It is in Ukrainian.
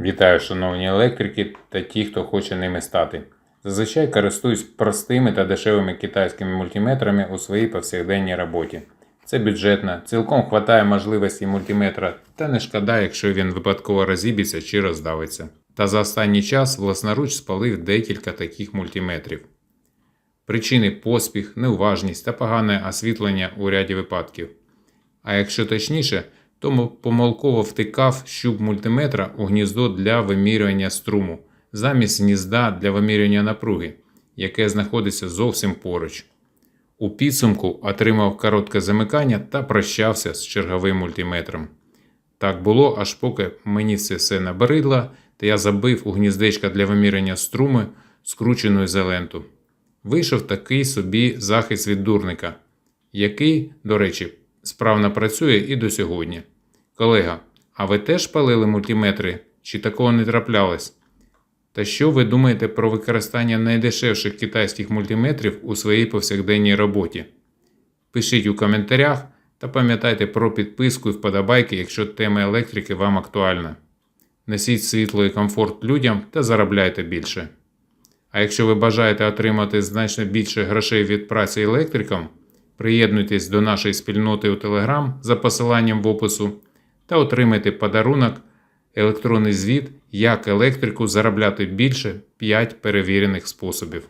Вітаю, шановні електрики та ті, хто хоче ними стати. Зазвичай користуюсь простими та дешевими китайськими мультиметрами у своїй повсякденній роботі. Це бюджетно, цілком хватає можливості мультиметра, та не шкода, якщо він випадково розіб'ється чи роздавиться. Та за останній час власноруч спалив декілька таких мультиметрів. Причини поспіх, неуважність та погане освітлення у ряді випадків. А якщо точніше, то мо- помилково втикав щуп мультиметра у гніздо для вимірювання струму замість гнізда для вимірювання напруги, яке знаходиться зовсім поруч. У підсумку отримав коротке замикання та прощався з черговим мультиметром. Так було, аж поки мені це все набридло, та я забив у гніздечка для виміряння струму скручену ізоленту. Вийшов такий собі захист від дурника, який, до речі, справно працює і до сьогодні. Колега, а ви теж палили мультиметри? Чи такого не траплялось? Та що ви думаєте про використання найдешевших китайських мультиметрів у своїй повсякденній роботі? Пишіть у коментарях та пам'ятайте про підписку і вподобайки, якщо тема електрики вам актуальна. Несіть світло і комфорт людям та заробляйте більше. А якщо ви бажаєте отримати значно більше грошей від праці електриком, приєднуйтесь до нашої спільноти у Telegram за посиланням в опису та отримайте подарунок електронний звіт, як електрику заробляти більше 5 перевірених способів.